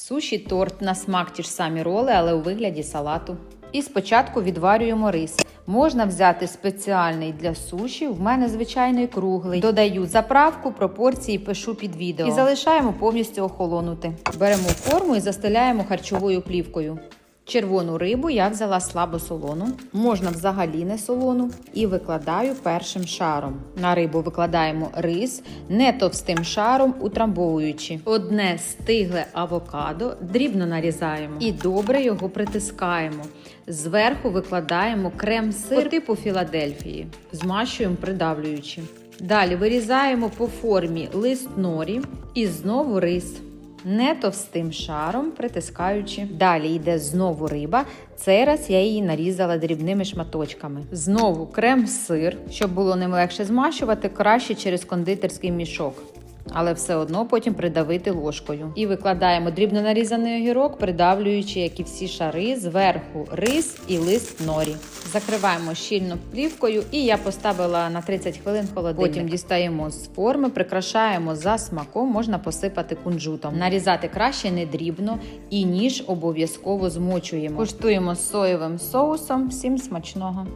Суші торт на смак ті ж самі роли, але у вигляді салату. І спочатку відварюємо рис. Можна взяти спеціальний для суші. В мене звичайний круглий. Додаю заправку, пропорції пишу під відео. І залишаємо повністю охолонути. Беремо форму і застеляємо харчовою плівкою. Червону рибу я взяла слабо солону, можна взагалі не солону, і викладаю першим шаром. На рибу викладаємо рис, не товстим шаром, утрамбовуючи. Одне стигле авокадо дрібно нарізаємо і добре його притискаємо. Зверху викладаємо крем-сир типу Філадельфії, змащуємо придавлюючи. Далі вирізаємо по формі лист норі і знову рис не товстим шаром, притискаючи. Далі йде знову риба. Цей раз я її нарізала дрібними шматочками. Знову крем-сир, щоб було ним легше змащувати, краще через кондитерський мішок. Але все одно потім придавити ложкою. І викладаємо дрібно нарізаний огірок, придавлюючи, як і всі шари, зверху рис і лист норі. Закриваємо щільно плівкою, і я поставила на 30 хвилин в холодильник. Потім дістаємо з форми, прикрашаємо за смаком, можна посипати кунжутом. Нарізати краще не дрібно і ніж обов'язково змочуємо. Куштуємо з соєвим соусом. Всім смачного!